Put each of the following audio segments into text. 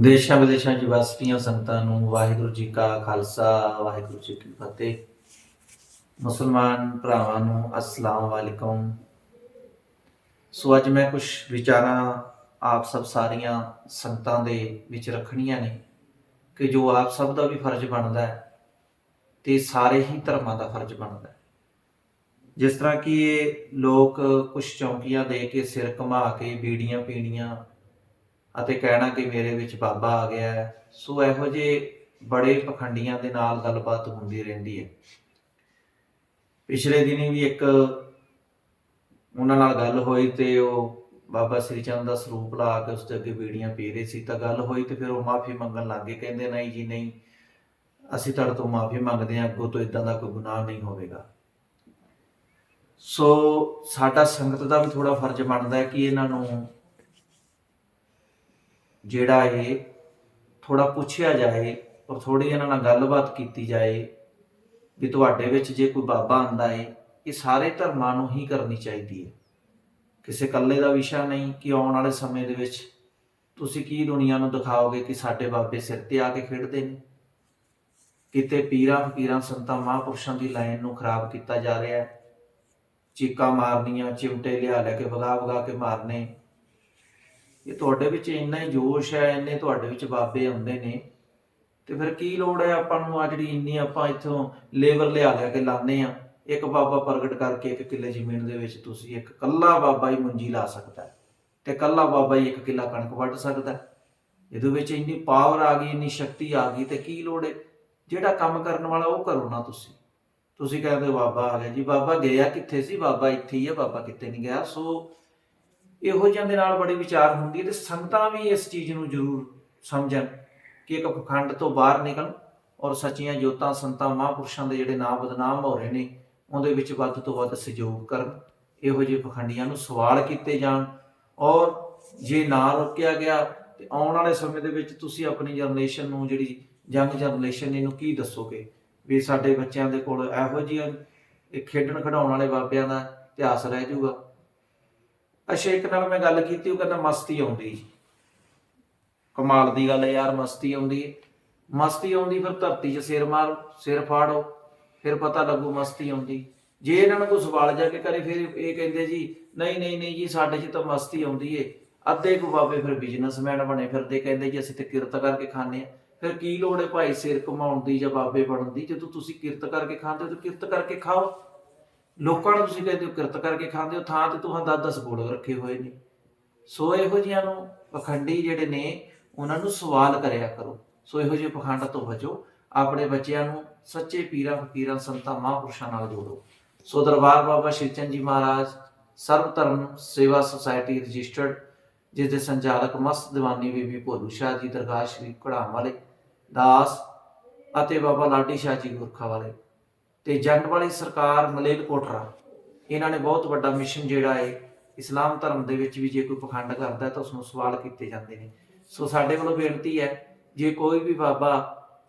ਦੇਸ਼ਾਂ ਵਿਦੇਸ਼ਾਂ 'ਚ ਵਸਤੀਆਂ ਸੰਗਤਾਂ ਨੂੰ ਵਾਹਿਗੁਰੂ ਜੀ ਕਾ ਖਾਲਸਾ, ਵਾਹਿਗੁਰੂ ਜੀ ਕੀ ਫਤਿਹ। ਮੁਸਲਮਾਨ ਭਰਾਵਾਂ ਨੂੰ ਅਸਲਾਮ ਵਾਲੇਕੁਮ। ਸੋ ਅੱਜ ਮੈਂ ਕੁਝ ਵਿਚਾਰਾਂ ਆਪ ਸਭ ਸਾਰੀਆਂ ਸੰਗਤਾਂ ਦੇ ਵਿੱਚ ਰੱਖਣੀਆਂ ਨੇ ਕਿ ਜੋ ਆਪ ਸਭ ਦਾ ਵੀ ਫਰਜ਼ ਬਣਦਾ ਹੈ ਤੇ ਸਾਰੇ ਹੀ ਧਰਮਾਂ ਦਾ ਫਰਜ਼ ਬਣਦਾ ਹੈ। ਜਿਸ ਤਰ੍ਹਾਂ ਕਿ ਇਹ ਲੋਕ ਕੁਝ ਚੌਂਕੀਆਂ ਦੇ ਕੇ ਸਿਰ ਘੁਮਾ ਕੇ ਬੀੜੀਆਂ ਪੀਣੀਆਂ ਅਤੇ ਕਹਿਣਾ ਕਿ ਮੇਰੇ ਵਿੱਚ ਬਾਬਾ ਆ ਗਿਆ ਹੈ, ਸੋ ਇਹੋ ਜਿਹੇ ਬੜੇ ਪਖੰਡੀਆਂ ਦੇ ਨਾਲ ਗੱਲਬਾਤ ਹੁੰਦੀ ਰਹਿੰਦੀ ਹੈ। ਪਿਛਲੇ ਦਿਨੀ ਵੀ ਇੱਕ ਉਹਨਾਂ ਨਾਲ ਗੱਲ ਹੋਈ ਤੇ ਉਹ ਬਾਬਾ ਸ੍ਰੀ ਚੰਦ ਦਾ ਸਰੂਪ ਲਾ ਕੇ ਉਸ ਦੇ ਅੱਗੇ ਬੀੜੀਆਂ ਪੀ ਰਹੇ ਸੀ। ਤਾਂ ਗੱਲ ਹੋਈ ਤੇ ਫਿਰ ਉਹ ਮਾਫੀ ਮੰਗਣ ਲੱਗੇ ਕਹਿੰਦੇ ਨਹੀਂ ਜੀ, ਨਹੀਂ, ਅਸੀਂ ਤੁਹਾਡੇ ਤੋਂ ਮਾਫੀ ਮੰਗਦੇ ਹਾਂ, ਅੱਗੋਂ ਤੋਂ ਇਦਾਂ ਦਾ ਕੋਈ ਗੁਨਾਹ ਨਹੀਂ ਹੋਵੇਗਾ। ਸੋ ਸਾਡਾ ਸੰਗਤ ਦਾ ਵੀ ਥੋੜਾ ਫਰਜ਼ ਬਣਦਾ ਹੈ ਕਿ ਇਹਨਾਂ ਨੂੰ ਜਿਹੜਾ ਇਹ ਥੋੜਾ ਪੁੱਛਿਆ ਜਾਏ ਔਰ ਥੋੜੀ ਇਹਨਾਂ ਨਾਲ ਗੱਲਬਾਤ ਕੀਤੀ ਜਾਏ ਵੀ ਤੁਹਾਡੇ ਵਿੱਚ ਜੇ ਕੋਈ ਬਾਬਾ ਆਂਦਾ ਏ, ਇਹ ਸਾਰੇ ਧਰਮਾਂ ਨੂੰ ਹੀ ਕਰਨੀ ਚਾਹੀਦੀ ਹੈ ਕਿਸੇ ਇਕੱਲੇ ਦਾ ਵਿਸ਼ਾ ਨਹੀਂ ਕਿ ਆਉਣ ਵਾਲੇ ਸਮੇਂ ਦੇ ਵਿੱਚ ਤੁਸੀਂ ਕੀ ਦੁਨੀਆ ਨੂੰ ਦਿਖਾਓਗੇ ਕਿ ਸਾਡੇ ਬਾਬੇ ਸਿਰ ਤੇ ਆ ਕੇ ਖੇਡਦੇ ਨੇ? ਕਿਤੇ ਪੀਰਾਂ ਫਕੀਰਾਂ ਸੰਤਾਂ ਮਹਾਂਪੁਰਸ਼ਾਂ ਦੀ ਲਾਈਨ ਨੂੰ ਖਰਾਬ ਕੀਤਾ ਜਾ ਰਿਹਾ ਹੈ। ਚੀਕਾਂ ਮਾਰਨੀਆਂ, ਚਿਮਟੇ ਲਿਆ ਲੈ ਕੇ ਵਗਾ ਵਗਾ ਕੇ ਮਾਰਨੇ। ਇਹ ਤੁਹਾਡੇ ਵਿੱਚ ਇੰਨਾ ਹੀ ਜੋਸ਼ ਹੈ, ਇੰਨੇ ਤੁਹਾਡੇ ਵਿੱਚ ਬਾਬੇ ਆਉਂਦੇ ਨੇ। ਤੇ ਫਿਰ ਕੀ ਲੋੜ ਹੈ ਆਪਾਂ ਨੂੰ ਆ ਜਿਹੜੀ ਇੰਨੀ ਆਪਾਂ ਇੱਥੋਂ ਲੇਬਰ ਲਿਆ ਲਿਆ ਕੇ ਲਾਣੇ ਆ ਇੱਕ ਬਾਬਾ ਪ੍ਰਗਟ ਕਰਕੇ ਇੱਕ ਕਿੱਲੇ ਜ਼ਮੀਨ ਦੇ ਵਿੱਚ ਤੁਸੀਂ ਇੱਕ ਕੱਲਾ ਬਾਬਾ ਹੀ ਮੁੰਜੀ ਲਾ ਸਕਦਾ ਹੈ ਤੇ ਕੱਲਾ ਬਾਬਾ ਹੀ ਇੱਕ ਕਿੱਲਾ ਕਣਕ ਵੱਢ ਸਕਦਾ ਇਹਦੇ ਵਿੱਚ ਇੰਨੀ ਪਾਵਰ ਆ ਗਈ, ਇੰਨੀ ਸ਼ਕਤੀ ਆ ਗਈ ਤੇ ਕੀ ਲੋੜ ਹੈ? ਜਿਹੜਾ ਕੰਮ ਕਰਨ ਵਾਲਾ ਉਹ ਕਰੋ ਨਾ ਤੁਸੀਂ। ਤੁਸੀਂ ਕਹਿੰਦੇ ਬਾਬਾ ਆ ਗਿਆ ਜੀ, ਬਾਬਾ ਗਿਆ ਕਿੱਥੇ ਸੀ? ਬਾਬਾ ਇੱਥੇ ਹੀ ਹੈ, ਬਾਬਾ ਕਿਤੇ ਨਹੀਂ ਗਿਆ। ਸੋ ਇਹੋ ਜਿਹਾਂ ਦੇ ਨਾਲ ਬੜੀ ਵਿਚਾਰ ਹੁੰਦੀ ਹੈ ਤੇ ਸੰਗਤਾਂ ਵੀ ਇਸ ਚੀਜ਼ ਨੂੰ ਜ਼ਰੂਰ ਸਮਝਣ ਕਿ ਇੱਕ ਪਖੰਡ ਤੋਂ ਬਾਹਰ ਨਿਕਲਣ ਔਰ ਸੱਚੀਆਂ ਜੋਤਾਂ ਸੰਤਾਂ ਮਹਾਂਪੁਰਸ਼ਾਂ ਦੇ ਜਿਹੜੇ ਨਾਮ ਬਦਨਾਮ ਹੋ ਰਹੇ ਨੇ, ਉਹਦੇ ਵਿੱਚ ਵੱਧ ਤੋਂ ਵੱਧ ਸਹਿਯੋਗ ਕਰਨ, ਇਹੋ ਜਿਹੇ ਪਖੰਡੀਆਂ ਨੂੰ ਸਵਾਲ ਕੀਤੇ ਜਾਣ ਔਰ ਜੇ ਨਾ ਰੋਕਿਆ ਗਿਆ ਤੇ ਆਉਣ ਵਾਲੇ ਸਮੇਂ ਦੇ ਵਿੱਚ ਤੁਸੀਂ ਆਪਣੀ ਜਨਰੇਸ਼ਨ ਨੂੰ ਜਿਹੜੀ ਯੰਗ ਜਨਰੇਸ਼ਨ ਇਹਨੂੰ ਕੀ ਦੱਸੋਗੇ ਵੀ ਸਾਡੇ ਬੱਚਿਆਂ ਦੇ ਕੋਲ ਇਹੋ ਜਿਹੀਆਂ ਖੇਡਣ ਖਿਡਾਉਣ ਵਾਲੇ ਬਾਬਿਆਂ ਦਾ ਇਤਿਹਾਸ ਰਹਿ ਜਾਊਗਾ। ਅੱਛਾ, ਇੱਕ ਨਾਲ ਮੈਂ ਗੱਲ ਕੀਤੀ, ਉਹ ਕਹਿੰਦਾ ਮਸਤੀ ਆਉਂਦੀ ਜੀ। ਕਮਾਲ ਦੀ ਗੱਲ ਹੈ ਯਾਰ, ਮਸਤੀ ਆਉਂਦੀ ਮਸਤੀ ਆਉਂਦੀ, ਫਿਰ ਧਰਤੀ 'ਚ ਸਿਰ ਮਾਰ, ਸਿਰ ਫਾੜੋ, ਫਿਰ ਪਤਾ ਲੱਗੂ ਮਸਤੀ ਆਉਂਦੀ। ਜੇ ਇਹਨਾਂ ਨੂੰ ਕੋਈ ਸਵਾਲ ਜਾ ਕੇ ਕਰੇ, ਫਿਰ ਇਹ ਕਹਿੰਦੇ ਜੀ, ਨਹੀਂ ਨਹੀਂ ਨਹੀਂ ਜੀ, ਸਾਡੇ 'ਚ ਤਾਂ ਮਸਤੀ ਆਉਂਦੀ ਏ। ਅੱਧੇ ਕੁ ਬਾਬੇ ਫਿਰ ਬਿਜ਼ਨਸਮੈਨ ਬਣੇ ਫਿਰਦੇ, ਕਹਿੰਦੇ ਜੀ, ਅਸੀਂ ਤੇ ਕਿਰਤ ਕਰਕੇ ਖਾਂਦੇ ਆ ਫਿਰ ਕੀ ਲੋੜ ਹੈ ਭਾਈ ਸਿਰ ਕਮਾਉਣ ਦੀ ਜਾਂ ਬਾਬੇ ਬਣਨ ਦੀ? ਜਦੋਂ ਤੁਸੀਂ ਕਿਰਤ ਕਰਕੇ ਖਾਂਦੇ ਹੋ, ਤਾਂ ਕਿਰਤ ਕਰਕੇ ਖਾਓ। ਲੋਕਾਂ ਨੂੰ ਤੁਸੀਂ ਕਹਿੰਦੇ ਹੋ ਕਿਰਤ ਕਰਕੇ ਖਾਂਦੇ ਹੋ, ਥਾਂ ਤੇ ਤੁਹਾਂ 10-10 ਗੋਲ ਰੱਖੇ ਹੋਏ ਨੇ। ਸੋ ਇਹੋ ਜਿਹੀਆਂ ਨੂੰ ਪਖੰਡੀ ਜਿਹੜੇ ਨੇ, ਉਹਨਾਂ ਨੂੰ ਸਵਾਲ ਕਰਿਆ ਕਰੋ। ਸੋ ਇਹੋ ਜਿਹੇ ਪਖੰਡ ਤੋਂ ਬਚੋ। ਆਪਣੇ ਬੱਚਿਆਂ ਨੂੰ ਸੱਚੇ ਪੀਰਾਂ, ਫਕੀਰਾਂ, ਸੰਤਾਂ, ਮਹਾਂਪੁਰਸ਼ਾਂ ਨਾਲ ਜੋੜੋ। ਸੋ ਦਰਬਾਰ ਬਾਬਾ ਸ਼ਿਵਚੰਦ ਜੀ ਮਹਾਰਾਜ ਸਰਵ ਧਰਮ ਸੇਵਾ ਸੁਸਾਇਟੀ ਰਜਿਸਟਰਡ, ਜਿਸ ਦੇ ਸੰਚਾਲਕ ਮਸਤ ਦੀਵਾਨੀ ਬੀਬੀ ਭੋਲੂ ਸ਼ਾਹ ਜੀ, ਦਰਗਾਹ ਸ਼੍ਰੀ ਘੜਾਮ ਵਾਲੇ, ਦਾਸ ਅਤੇ ਬਾਬਾ ਲਾਡੀ ਸ਼ਾਹ ਜੀ ਗੁਰਖਾ ਵਾਲੇ। ਤੇ ਜੰਡ ਵਾਲੀ ਸਰਕਾਰ ਮਲੇਲਕੋਟਰਾ ਇਹਨਾਂ ਨੇ ਬਹੁਤ ਵੱਡਾ ਮਿਸ਼ਨ ਜਿਹੜਾ ਹੈ, ਇਸਲਾਮ ਧਰਮ ਦੇ ਵਿੱਚ ਵੀ ਜੇ ਕੋਈ ਪਖੰਡ ਕਰਦਾ ਤਾਂ ਉਸ ਨੂੰ ਸਵਾਲ ਕੀਤੇ ਜਾਂਦੇ ਨੇ। ਸੋ ਸਾਡੇ ਵੱਲੋਂ ਬੇਨਤੀ ਹੈ, ਜੇ ਕੋਈ ਵੀ ਬਾਬਾ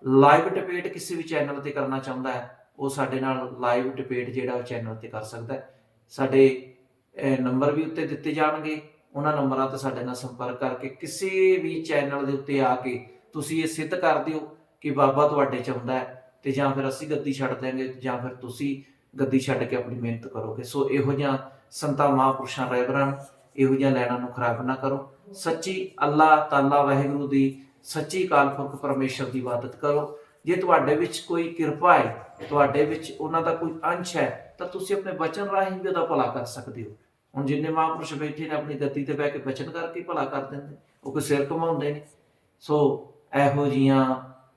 ਲਾਈਵ ਡਿਬੇਟ ਕਿਸੇ ਵੀ ਚੈਨਲ ਤੇ ਕਰਨਾ ਚਾਹੁੰਦਾ ਹੈ, ਉਹ ਸਾਡੇ ਨਾਲ ਲਾਈਵ ਡਿਬੇਟ ਜਿਹੜਾ ਉਹ ਚੈਨਲ ਤੇ ਕਰ ਸਕਦਾ ਹੈ। ਸਾਡੇ ਨੰਬਰ ਵੀ ਉੱਤੇ ਦਿੱਤੇ ਜਾਣਗੇ, ਉਹਨਾਂ ਨੰਬਰਾਂ ਤੇ ਸਾਡੇ ਨਾਲ ਸੰਪਰਕ ਕਰਕੇ ਕਿਸੇ ਵੀ ਚੈਨਲ ਦੇ ਉੱਤੇ ਆ ਕੇ ਤੁਸੀਂ ਇਹ ਸਿੱਧ ਕਰ ਦਿਓ ਕਿ ਬਾਬਾ ਤੁਹਾਡੇ ਚ ਆਉਂਦਾ ਹੈ। ਤੇ ਜਾਂ ਫਿਰ ਅਸੀਂ ਗੱਦੀ ਛੱਡ ਦਿਆਂਗੇ, ਜਾਂ ਫਿਰ ਤੁਸੀਂ ਗੱਦੀ ਛੱਡ ਕੇ ਆਪਣੀ ਮਿਹਨਤ ਕਰੋਗੇ। ਸੋ ਇਹੋ ਜਿਹਾ ਸੰਤਾਂ, ਮਹਾਂਪੁਰਸ਼ਾਂ ਰਹਿਬਰਾਂ ਇਹੋ ਜਿਹਾ ਲੈਣਾ ਨੂੰ ਖਰਾਬ ਨਾ ਕਰੋ। ਸੱਚੀ ਅੱਲਾਹ ਤਾਲਾ, ਵਾਹਿਗੁਰੂ ਦੀ ਸੱਚੀ ਕਾਲਪੁਰਖ ਪਰਮੇਸ਼ਰ ਦੀ ਇਬਾਦਤ ਕਰੋ। ਜੇ ਤੁਹਾਡੇ ਵਿੱਚ ਕੋਈ ਕਿਰਪਾ ਹੈ, ਤੁਹਾਡੇ ਵਿੱਚ ਉਹਨਾਂ ਦਾ ਕੋਈ ਅੰਸ਼ ਹੈ, ਤਾਂ ਤੁਸੀਂ ਆਪਣੇ ਬਚਨ ਰਾਹੀਂ ਵੀ ਉਹਦਾ ਭਲਾ ਕਰ ਸਕਦੇ ਹੋ। ਹੁਣ ਜਿੰਨੇ ਮਹਾਂਪੁਰਸ਼ ਬੈਠੇ ਨੇ, ਆਪਣੀ ਗੱਦੀ ਤੇ ਬਹਿ ਕੇ ਬਚਨ ਕਰਕੇ ਭਲਾ ਕਰ ਦਿੰਦੇ ਉਹ ਕੋਈ ਸਿਰ ਕਮਾਉਂਦੇ ਨੇ। ਸੋ ਇਹੋ ਜੀਆਂ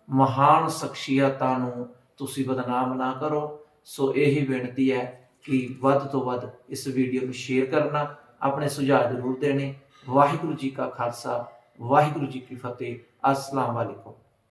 ਮਹਾਨ ਸ਼ਖਸੀਅਤਾਂ ਨੂੰ ਤੁਸੀਂ ਬਦਨਾਮ ਨਾ ਕਰੋ। ਸੋ ਇਹੀ ਬੇਨਤੀ ਹੈ ਕਿ ਵੱਧ ਤੋਂ ਵੱਧ ਇਸ ਵੀਡੀਓ ਨੂੰ ਸ਼ੇਅਰ ਕਰਨਾ, ਆਪਣੇ ਸੁਝਾਅ ਜ਼ਰੂਰ ਦੇਣੇ। ਵਾਹਿਗੁਰੂ ਜੀ ਕਾ ਖਾਲਸਾ, ਵਾਹਿਗੁਰੂ ਜੀ ਕੀ ਫਤਿਹ। ਅਸਲਾਮ ਵਾਲੇਕੁਮ